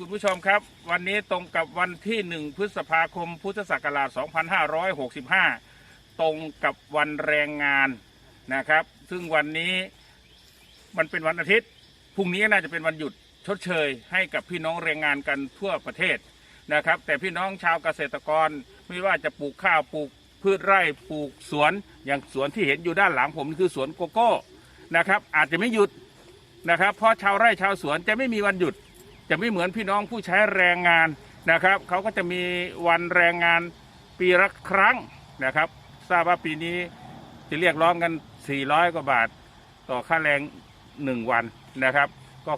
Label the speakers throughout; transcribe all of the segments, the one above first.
Speaker 1: คุณผู้ชมครับ วันนี้ตรงกับวันที่ 1 พฤษภาคม พุทธศักราช 2565 ตรงกับวันแรงงานนะครับ ซึ่งวันนี้มันเป็นวันอาทิตย์พรุ่งนี้น่าจะเป็นวันหยุดชดเชยให้กับพี่น้องแรงงานกันทั่วประเทศนะครับ แต่พี่น้องชาวเกษตรกรไม่ว่าจะปลูกข้าวปลูกพืชไร่ปลูกสวนอย่างสวนที่เห็นอยู่ด้านหลังผมคือสวนโกโก้นะครับ อาจจะไม่หยุดนะครับ เพราะชาวไร่ชาวสวนจะไม่มีวันหยุด จะไม่เหมือนพี่น้องผู้ใช้แรงงานนะครับเขาก็จะมีวันแรงงานปีละครั้งนะครับ ทราบว่าปีนี้จะเรียกร้องกัน 400 กว่าบาท ต่อค่าแรง 1 วันนะครับ ก็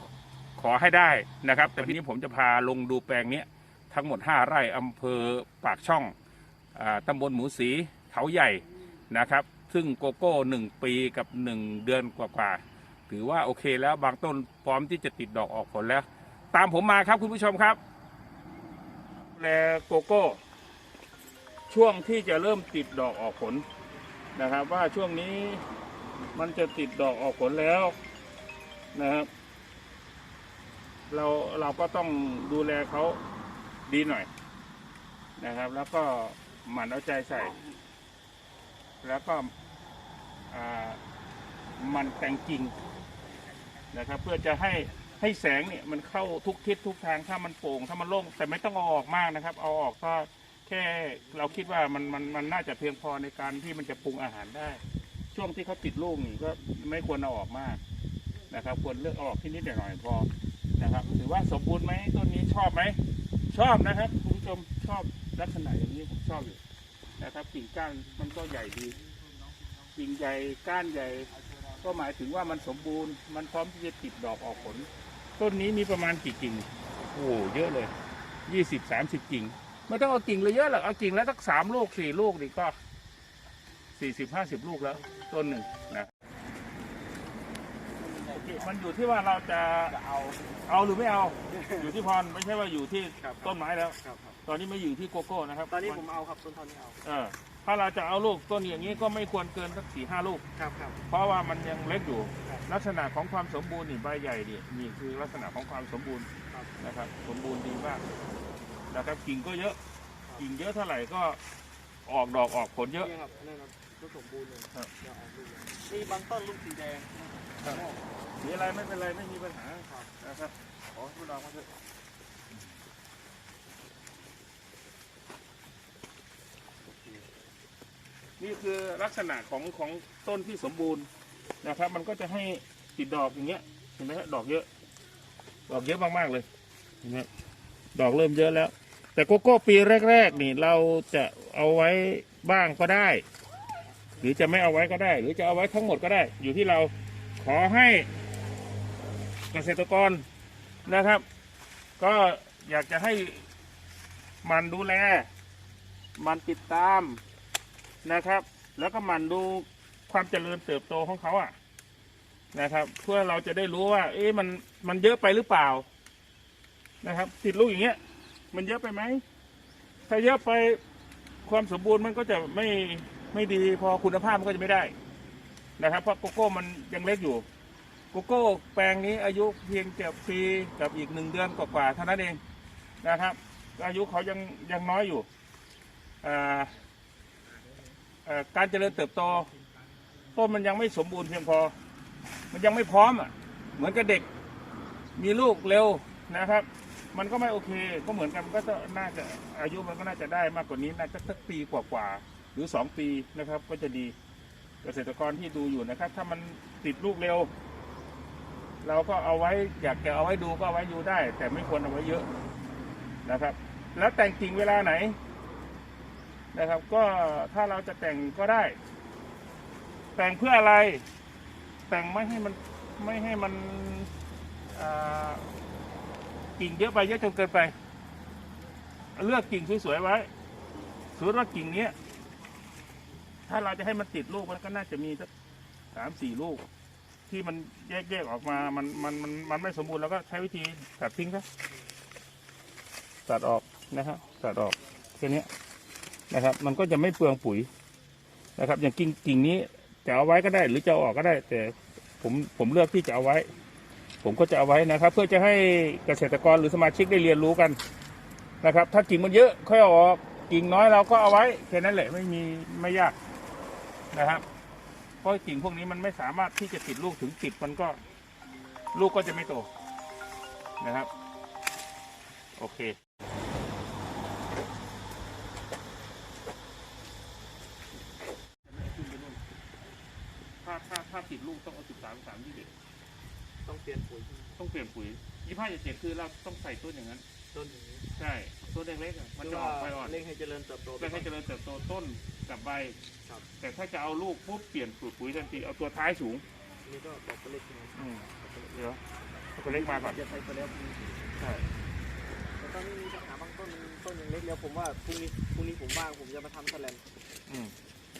Speaker 1: ขอให้ได้นะครับ แต่ทีนี้ผมจะพาลงดูแปลงนี้ทั้งหมด 5 ไร่อำเภอปากช่องอตำบลหมูสีเขาใหญ่นะครับ ซึ่งโกโก้หนึ่งปีกับ 1 เดือนกว่าๆถือว่าโอเคแล้วบางต้นพร้อมที่จะติดดอกออกผลแล้ว ตามผมมาครับคุณผู้ชมครับแลโกโก้ ช่วงที่จะเริ่มติดดอกออกผลนะครับ ว่าช่วงนี้มันจะติดดอกออกผลแล้วนะครับ เราเราก็ต้องดูแลเขาดีหน่อยนะครับ แล้วก็หมั่นเอาใจใส่ แล้วก็อ่ามันแต่งกิ่งนะครับ เพื่อจะให้ ให้แสงเนี่ยมันเข้าทุกทิศทุกทางถ้ามันโปร่งถ้ามันโล่งแต่ไม่ต้องเอาออกมากนะครับ เอาออกก็แค่เราคิดว่ามันมันมันน่าจะเพียงพอในการที่มันจะปรุงอาหารได้ ช่วงที่เขาติดลูกนี่ก็ไม่ควรเอาออกมากนะครับ ควรเลือกเอาออกที่นิดหน่อยพอนะครับถือว่าสมบูรณ์ไหมต้นนี้ชอบไหมชอบนะครับคุณผู้ชมชอบลักษณะอย่างนี้ผมชอบอยู่นะครับกิ่งก้านมันก็ใหญ่ดีกิ่งใหญ่ก้านใหญ่ ก็หมายถึงว่ามันสมบูรณ์ มันพร้อมที่จะติดดอกออกผล ต้นนี้มีประมาณกี่กิ่งโอ้โหเยอะเลยยี่สิบสามสิบกิ่งไม่ต้องเอากิ่งเลยเยอะหรอกเอากิ่งแล้วสักสามลูกสี่ลูกนี่ก็สี่สิบห้าสิบลูกแล้ว ต้นหนึ่งนะโอเคมันอยู่ที่ว่าเราจะเอาเอาหรือไม่เอา อยู่ที่พรไม่ใช่ว่าอยู่ที่
Speaker 2: ครับ
Speaker 1: ต้นไม้แล้ว
Speaker 2: ครับครับ
Speaker 1: ตอนนี้ไม่อยู่ที่โกโก้นะครับ
Speaker 2: ตอนนี้ผมเอาครับต้นทอนนี้เอา
Speaker 1: เออ ถ้าเราจะเอาลูกต้นอย่างนี้ก็ไม่ควรเกินสักสี่ห้าลูก
Speaker 2: ครับครับ
Speaker 1: เพราะว่ามันยังเล็กอยู่
Speaker 2: ครับ
Speaker 1: ลักษณะของความสมบูรณ์นี่ใบใหญ่นี่นี่คือลักษณะของความสมบูรณ์
Speaker 2: ครับ
Speaker 1: นะครับ สมบูรณ์ดีมากนะครับกิ่งก็เยอะ กิ่งเยอะเท่าไหร่ก็ออกดอกออกผลเยอะ
Speaker 2: นี่ครับนี่ครับลูกสมบูรณ์เลย
Speaker 1: ครับ
Speaker 2: เดี๋ยวออกลูกเลยมีบางต้นลูกสีแดง
Speaker 1: ครับมีอะไรไม่เป็นไรไม่มีปัญหา
Speaker 2: ครับ
Speaker 1: นะครับขอให้คุณลองมาเถอะ นี่คือลักษณะของของต้นที่สมบูรณ์นะครับ มันก็จะให้ติดดอกอย่างเงี้ยเห็นไหมฮะดอกเยอะ ดอกเยอะมากๆเลยเห็นไหมดอกเริ่มเยอะแล้ว แต่โกโก้ปีแรก ๆ นี่เราจะเอาไว้บ้างก็ได้ หรือจะไม่เอาไว้ก็ได้ หรือจะเอาไว้ทั้งหมดก็ได้ อยู่ที่เราขอให้เกษตรกรนะครับ ก็อยากจะให้มันดูแล มันติดตาม นะครับ แล้วก็มันดูความเจริญเติบโตของเขาอะนะครับ เพื่อเราจะได้รู้ว่า เอ๊ะมันมันเยอะไปหรือเปล่านะครับ ติดลูกอย่างเงี้ย มันเยอะไปไหมถ้าเยอะไปความสมบูรณ์มันก็จะไม่ไม่ดีพอคุณภาพมันก็จะไม่ได้นะครับ เพราะโกโก้มันยังเล็กอยู่โกโก้แปลงนี้อายุเพียงเกือบปีกับอีกหนึ่งเดือนกว่าๆเท่านั้นเองนะครับ อายุเขายังยังน้อยอยู่อ่า การเจริญเติบโต ต้นมันยังไม่สมบูรณ์เพียงพอ มันยังไม่พร้อมอะเหมือนกับเด็กมีลูกเร็วนะครับ มันก็ไม่โอเค ก็เหมือนกันมันก็จะน่าจะอายุมันก็น่าจะได้มากกว่านี้น่าจะสักปีกว่าๆหรือสองปีนะครับ ก็จะดีเกษตรกรที่ดูอยู่นะครับ ถ้ามันติดลูกเร็ว เราก็เอาไว้อยากจะเอาไว้ดูก็เอาไว้ดูได้ แต่ไม่ควรเอาไว้เยอะนะครับ แล้วแต่งกิ่งเวลาไหน นะครับ ก็ถ้าเราจะแต่งก็ได้ แต่งเพื่ออะไร แต่งไม่ให้มันไม่ให้มันกิ่งเยอะไปเยอะจนเกินไป เลือกกิ่งสวยๆไว้สมมติว่ากิ่งเนี้ยถ้าเราจะให้มันติดลูกมันก็น่าจะมีสักสามสี่ลูก ที่มันแยกๆออกมามันมันมันมันไม่สมบูรณ์แล้วก็ใช้วิธีตัดทิ้งครับตัดออกนะครับตัดออกแค่นี้ นะครับ มันก็จะไม่เปลืองปุ๋ยนะครับ อย่างกิ่งกิ่งนี้จะเอาไว้ก็ได้ หรือจะออกก็ได้ แต่ผมผมเลือกที่จะเอาไว้ ผมก็จะเอาไว้นะครับ เพื่อจะให้เกษตรกรหรือสมาชิกได้เรียนรู้กันนะครับ ถ้ากิ่งมันเยอะค่อยออกกิ่งน้อยเราก็เอาไว้แค่นั้นแหละไม่มีไม่ยากนะครับเพราะกิ่งพวกนี้มันไม่สามารถที่จะติดลูกถึงติดมันก็ลูกก็จะไม่โตนะครับ โอเค ถ้า ถ้าถ้าติดลูกต้องเอาสิบสามสามยี่สิบ
Speaker 2: ต้องเปลี่ยนปุ๋ย
Speaker 1: ต้องเปลี่ยนปุ๋ยยี่ห้าเจ็ดคือเราต้องใส่ต้นอย่างนั้น
Speaker 2: ต้นอย่างนี้
Speaker 1: ใช่ต้นเล็กๆอะมันจะออกไปอ่อน
Speaker 2: เร่งให้เจริญเติบโต
Speaker 1: เพื่อให้เจริญเติบโตต้นกับใบ
Speaker 2: ครับ
Speaker 1: แต่ถ้าจะเอาลูกปุ๊บเปลี่ยนปุ๋ยปุ๋ยทันทีเอาตัวท้ายสูง
Speaker 2: อันนี้ก็บอกตัวเล็กใช่ไหม
Speaker 1: อืมเดี๋ยวเอาตัวเล็กมาก่อน
Speaker 2: จะใช้ตัวเล็ก
Speaker 1: ใช่
Speaker 2: แต่ตอนนี้มีปัญหาบางต้นต้นยังเล็กแล้วผมว่าพรุ่งนี้พรุ่งนี้ผมว่างผมจะมาทำแสลน
Speaker 1: อืม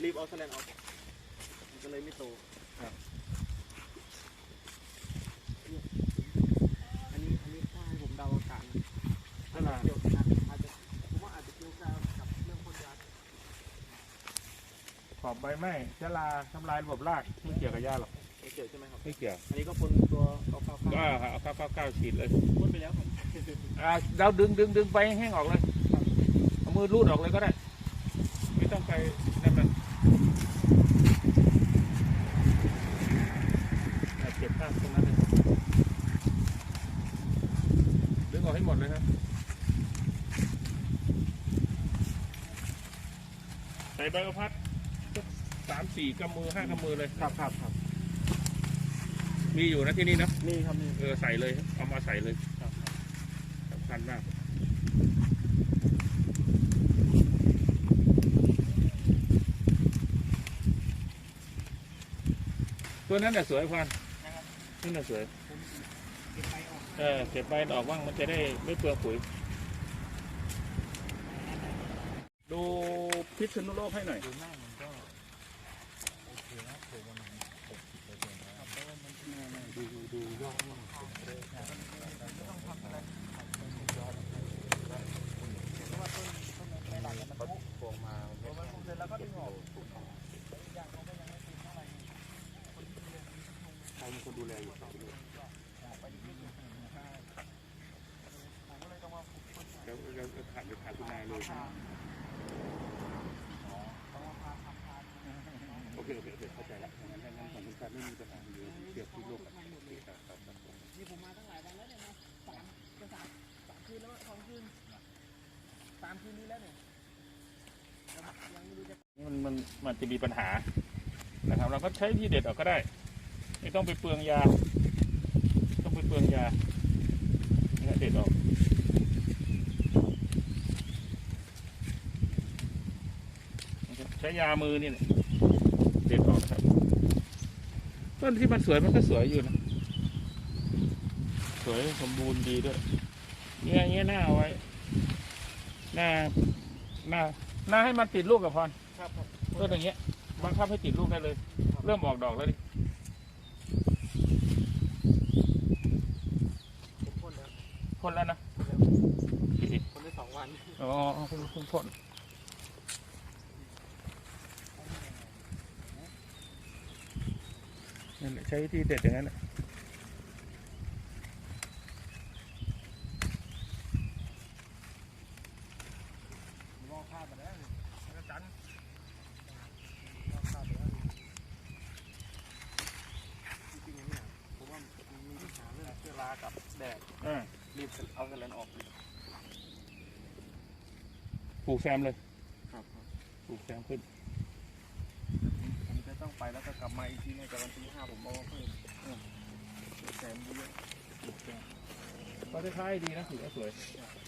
Speaker 2: รีบเอาแสลนออกมันก็เลยไม่โต
Speaker 1: ครับ
Speaker 2: เนี่ย อันนี้อันนี้ถ้าให้ผมเดาอากาศนะ
Speaker 1: นั่นแหละ
Speaker 2: เกี่ยวกับอาจจะผมว่าอาจจะเกี่ยวกับเรื่องพ่นยา
Speaker 1: ขอบใบไม้ชะลาทำลายระบบรากไม่เกี่ยวกับหญ้าหรอก
Speaker 2: ไม่เกี่ยวใช่ไหมครับ
Speaker 1: ไม่เกี่ยว
Speaker 2: อันนี้ก็พ่นตัวเอาข้าว
Speaker 1: ก็เอาข้าวเก้าเก้าฉีดเลย
Speaker 2: พ่นไปแล้วครับ
Speaker 1: อ่าเราดึงดึงดึงไปแห้งออกเลยเอามือรูดออกเลยก็ได้ ไม่ต้องไปนั่นมันอะเก็บภาพตรงนั้นเลยดึงออกให้หมดเลยครับ ใส่ใบกระพัดสักสามสี่กำมือห้ากำมือเลย
Speaker 2: ครับครับครับ
Speaker 1: มีอยู่นะที่นี่นะ
Speaker 2: นี่ครับนี่
Speaker 1: เออใส่เลยเอามาใส่เลยสำคัญมากตัวนั้นน่ะสวยพันนั่นน่ะสวย เออเก็บใบออกบ้างมันจะได้ไม่เปลืองปุ๋ย ดู พิษณุโลกให้หน่อย
Speaker 2: ดูหน้ามันก็โอเคนะผมว่ามันหกสิบเปอร์เซ็นต์แล้วเพราะว่ามันดูดูยอดมันพวงมาเสร็จแล้วก็ดึงออกใครเป็นคนดูแลอยู่ครับ
Speaker 1: แล้วแล้วขาดไปขาดคุณนายเลยใช่ไหมโอ เคโอเคโอเคเข้าใจแล้วงั้นงั้นของคุณการไม่มีปัญหาอยู่เกี่ยวที่โลกกับครับครับครับผม
Speaker 2: นี่ผมมาตั้งหลายวันแล้วเนี่ยนะสามจะสามสามคืนแล้วสองคืนสามคืนนี้แล้วเนี่ยยังไม่รู้จะ
Speaker 1: มันมันมันจะมีปัญหานะครับ เราก็ใช้ที่เด็ดออกก็ได้ ไม่ต้องไปเปลืองยา ต้องไปเปลืองยาเนี่ยเด็ดออกใช้ยามือนี่แหละ เด็ดออกครับต้นที่มันสวยมันก็สวยอยู่นะ สวยสมบูรณ์ดีด้วยเนี่ยเงี้ยหน้าเอาไว้หน้าหน้าหน้าให้มันติดลูกกับพร
Speaker 2: ครับ
Speaker 1: ต้นอย่างเงี้ยบังคับให้ติดลูกได้เลย เริ่มออกดอกแล้วดิ
Speaker 2: พ่นแล้ว
Speaker 1: นะ
Speaker 2: พ่นได้สองวัน
Speaker 1: อ๋อพ่น นั่นแหละใช้วิธีเด็ดอย่างนั้นแหละ
Speaker 2: มองข้ามมาแล้วแล้วจันมองข้ามมาแล้วจริงๆเนี่ยผมว่ามันมีปัญหาเรื่องเชื้อรากับแดด
Speaker 1: อ่า
Speaker 2: รีบเอาแสลนออก
Speaker 1: ปลูกแซมเลย
Speaker 2: ครับ
Speaker 1: ปลูกแซมขึ้น
Speaker 2: ผมจะ ต้องไปแล้วก็กลับมาอีกทีในวันที่ห้าผมเอาเพิ่มแสนเยอะ
Speaker 1: ปลูกแซมก็ท้ายๆดีนะถือว่าสวย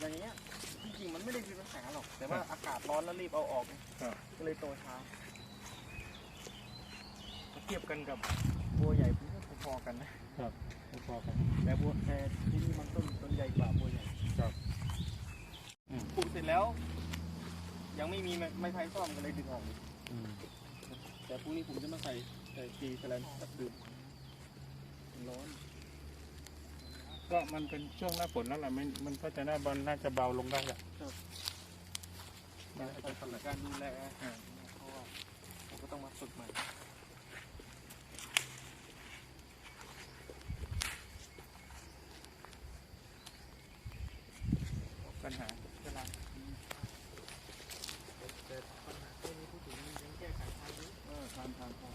Speaker 2: อย่างเงี้ยจริงๆมันไม่ได้มีปัญหาหรอก แต่ว่าอากาศร้อนแล้วรีบเอาออก
Speaker 1: ครับ
Speaker 2: ก็เลยโตช้าถ้าเทียบกันกับบัวใหญ่ผมก็พอๆกันนะ
Speaker 1: พอกัน
Speaker 2: แต่บัวแต่ที่นี่มันต้นต้นใหญ่กว่าบัวใหญ่
Speaker 1: ครับอืม
Speaker 2: ปลูกเสร็จแล้ว ยังไม่มีไม้ไม้ไผ่ซ่อมก็เลยดึงออกเลย แต่พรุ่งนี้ผมจะมาใส่ใส่ตีแสลนสักดื่มมันร้อน
Speaker 1: ก็มันเป็นช่วงหน้าฝนแล้วแหละมันมันก็จะน่าบอลน่าจะเบาลงได้แหละ
Speaker 2: แต่ไปทำการดูแลเพราะว่าผมก็ต้องมาฝึกใหม่
Speaker 1: ปัญหาเวลา
Speaker 2: แต่ปัญหาตัวนี้พูดถึงยังแก้ไขทางนี้
Speaker 1: เออทานทานทาน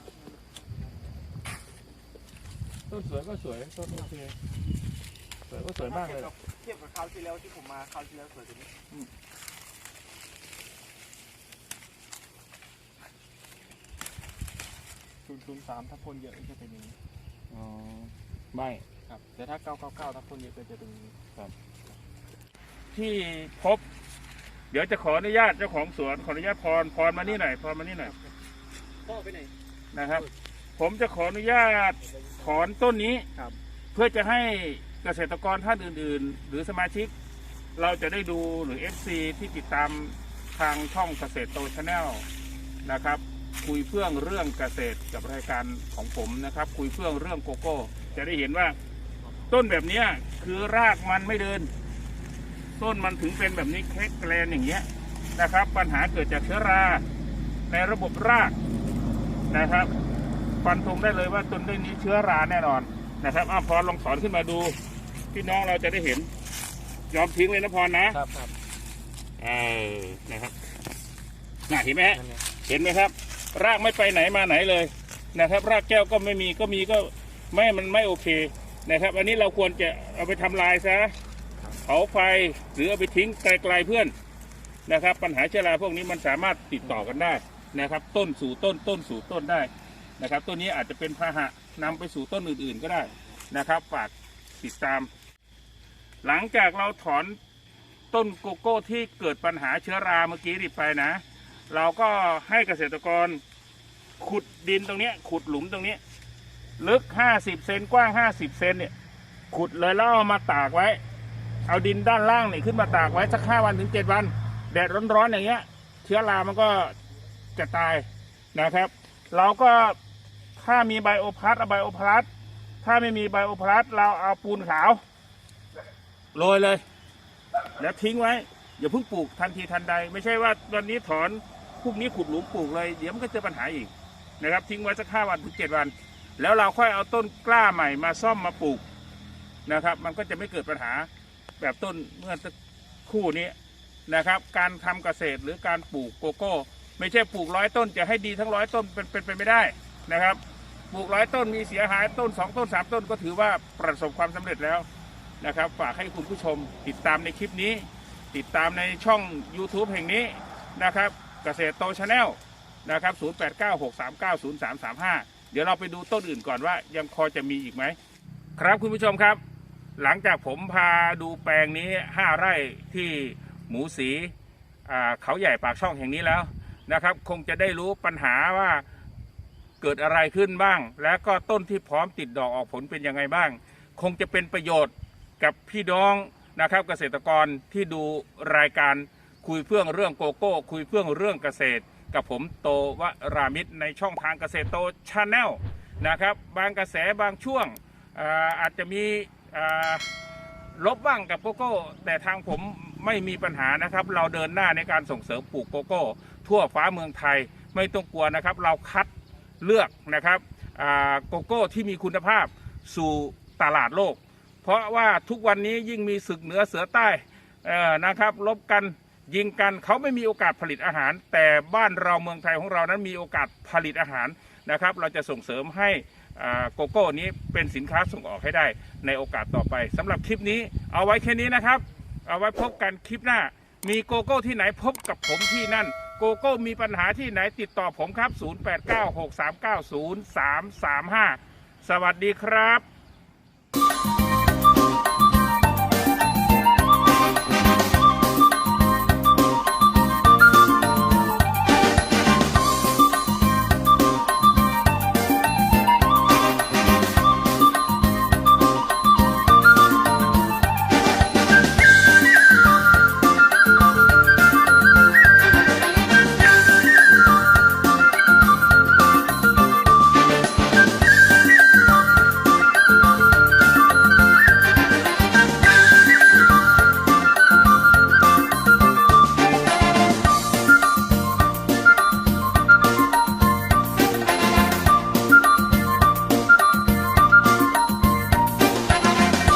Speaker 1: ต้นสวยก็สวยต้นโอเคสวยก็สวยมากเลย
Speaker 2: เทียบกับคราวที่แล้วที่ผมมาคราวที่แล้วสวยกว่านี้
Speaker 1: อืม
Speaker 2: ศูนย์ศูนย์สามถ้าพ่นเยอะจะเป็นอย่างนี้
Speaker 1: อ๋อไม่
Speaker 2: ครับ แต่ถ้าเก้าเก้าเก้าถ้าพ่นเยอะก็จะเป็นอย่างนี้
Speaker 1: ที่พบ เดี๋ยวจะขออนุญาตเจ้าของสวนขออนุญาตพรพรมานี่หน่อยพรมานี่หน่อย
Speaker 2: พ่อไปไหน
Speaker 1: นะครับ ผมจะขออนุญาตถอนต้นนี้
Speaker 2: ครับ
Speaker 1: เพื่อจะให้เกษตรกรท่านอื่น ๆ หรือสมาชิก เราจะได้ดูหรือ FC ที่ติดตามทางช่องเกษตรโตชาแนลนะครับ คุยเพื่องเรื่องเกษตรกับรายการของผมนะครับ คุยเพื่องเรื่องโกโก้ จะได้เห็นว่าต้นแบบเนี้ยคือรากมันไม่เดิน ต้นมันถึงเป็นแบบนี้แคกแกลนอย่างเงี้ยนะครับ ปัญหาเกิดจากเชื้อราในระบบรากนะครับ ฟันธงได้เลยว่าต้นนี้เชื้อราแน่นอนนะครับอ้าวพรลองสอนขึ้นมาดูพี่น้องเราจะได้เห็น ยอมทิ้งเลยนะพรนะครับ
Speaker 2: ครับ
Speaker 1: เออนะครับน่าเห็นไหมฮะ
Speaker 2: นั่นไง
Speaker 1: เห็นไหมครับ รากไม่ไปไหนมาไหนเลยนะครับ รากแก้วก็ไม่มีก็มีก็ไม่มันไม่โอเคนะครับ อันนี้เราควรจะเอาไปทำลายซะเผาไฟหรือเอาไปทิ้งไกลๆเพื่อนนะครับ ปัญหาเชื้อราพวกนี้มันสามารถติดต่อกันได้นะครับ ต้นสู่ต้นต้นสู่ต้นได้ นะครับต้นนี้อาจจะเป็นพาหะนำไปสู่ต้นอื่นๆก็ได้นะครับ ฝากติดตาม หลังจากเราถอนต้นโกโก้ที่เกิดปัญหาเชื้อราเมื่อกี้นี่ไปนะ เราก็ให้เกษตรกรขุดดินตรงนี้ขุดหลุมตรงนี้ ลึกห้าสิบเซนกว้างห้าสิบเซนเนี่ยขุดเลยแล้วเอามาตากไว้ เอาดินด้านล่างเนี่ยขึ้นมาตากไว้สักห้าวันถึงเจ็ดวัน แดดร้อนๆอย่างเงี้ย เชื้อรามันก็จะตายนะครับ เราก็ ถ้ามีไบโอพลัสเอาไบโอพลัสถ้าไม่มีไบโอพลัสเราเอาปูนขาวโรยเลย แล้วทิ้งไว้ อย่าเพิ่งปลูกทันทีทันใด ไม่ใช่ว่าวันนี้ถอนพรุ่งนี้ขุดหลุมปลูกเลย เดี๋ยวมันก็เจอปัญหาอีกนะครับ ทิ้งไว้สักห้าวันถึงเจ็ดวัน แล้วเราค่อยเอาต้นกล้าใหม่มาซ่อมมาปลูกนะครับ มันก็จะไม่เกิดปัญหาแบบต้นเมื่อสักคู่นี้นะครับ การทำเกษตรหรือการปลูกโกโก้ ไม่ใช่ปลูกร้อยต้นจะให้ดีทั้งร้อยต้นเป็นเป็นไปไม่ได้นะครับ ปลูกร้อยต้นมีเสียหายต้นสองต้นสามต้นก็ถือว่าประสบความสำเร็จแล้วนะครับ ฝากให้คุณผู้ชมติดตามในคลิปนี้ ติดตามในช่อง YouTube แห่งนี้นะครับ เกษตรโตชาแนลนะครับ 0896390335 เดี๋ยวเราไปดูต้นอื่นก่อนว่ายังพอจะมีอีกไหม ครับคุณผู้ชมครับ หลังจากผมพาดูแปลงนี้ 5 ไร่ที่หมูสีเขาใหญ่ปากช่องแห่งนี้แล้วนะครับ คงจะได้รู้ปัญหาว่า เกิดอะไรขึ้นบ้าง แล้วก็ต้นที่พร้อมติดดอกออกผลเป็นยังไงบ้าง คงจะเป็นประโยชน์กับพี่น้องนะครับเกษตรกรที่ดูรายการคุยเพื่องเรื่องโกโก้ คุยเพื่องเรื่องเกษตร กับผมโตวรามิตรในช่องทางเกษตรโตชาแนลนะครับ บางกระแสบางช่วงอาอาจจะมีลบบ้างกับโกโก้ แต่ทางผมไม่มีปัญหานะครับ เราเดินหน้าในการส่งเสริมปลูกโกโก้ ทั่วฟ้าเมืองไทยไม่ต้องกลัวนะครับ เราคัด เลือกนะครับโกโก้ที่มีคุณภาพสู่ตลาดโลก เพราะว่าทุกวันนี้ยิ่งมีศึกเหนือเสือใต้นะครับลบกันยิงกันเขาไม่มีโอกาสผลิตอาหาร แต่บ้านเราเมืองไทยของเรานั้นมีโอกาสผลิตอาหารนะครับ เราจะส่งเสริมให้โกโก้นี้เป็นสินค้าส่งออกให้ได้ในโอกาสต่อไปสำหรับคลิปนี้เอาไว้แค่นี้นะครับ เอาไว้พบกันคลิปหน้า มีโกโก้ที่ไหนพบกับผมที่นั่น โกโก้มีปัญหาที่ไหนติดต่อผมครับ 0896390335 สวัสดีครับ